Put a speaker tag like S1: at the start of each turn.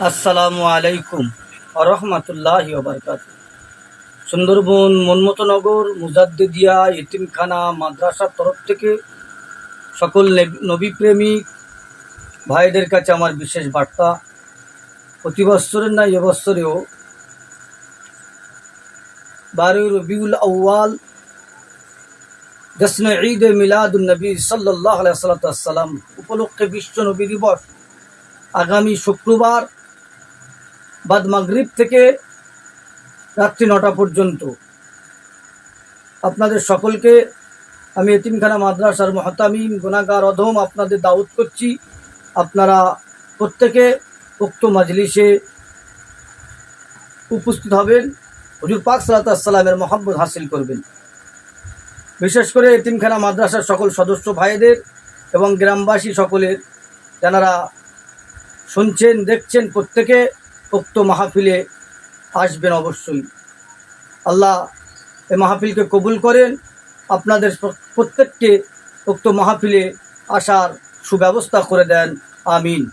S1: আসসালামু আলাইকুম রহমতুল্লাহ বারকাত সুন্দরবন মনমতনগর মুজাদ্দিদিয়া, ইতিমখানা, মাদ্রাসার তরফ থেকে সকল নেব- নবীপ্রেমিক ভাইদের কাছে আমার বিশেষ বার্তা। প্রতি বৎসরের না এবছরেও বারোই রবিউল আউ্য়াল জশ্ন ঈদ মিলাদুল নবী সাল্লাহ সাল্লাম উপলক্ষে বিশ্ব নবী দিবস। আগামী শুক্রবার বাদ মাগরিব থেকে রাত্রি নটা পর্যন্ত। আপনাদের সকলকে আমি এতিমখানা মাদ্রাসার মহাতামিম গুণাগার অধম আপনাদের দাওয়াত করছি। আপনারা প্রত্যেকে উক্ত মাজলিসে উপস্থিত হবেন। হুজুর পাক সালাতামের মহব্বত হাসিল করবেন। বিশেষ করে এতিমখানা মাদ্রাসার সকল সদস্য ভাইদের এবং গ্রামবাসী সকলের যারা শুনছেন, দেখছেন প্রত্যেকে উক্ত মাহফিলে আসবেন অবশ্যই। আল্লাহ এ মাহফিলকে কবুল করেন। আপনাদের প্র- প্রত্যেককে উক্ত মাহফিলে আসার সুব্যবস্থা করে দেন। আমিন।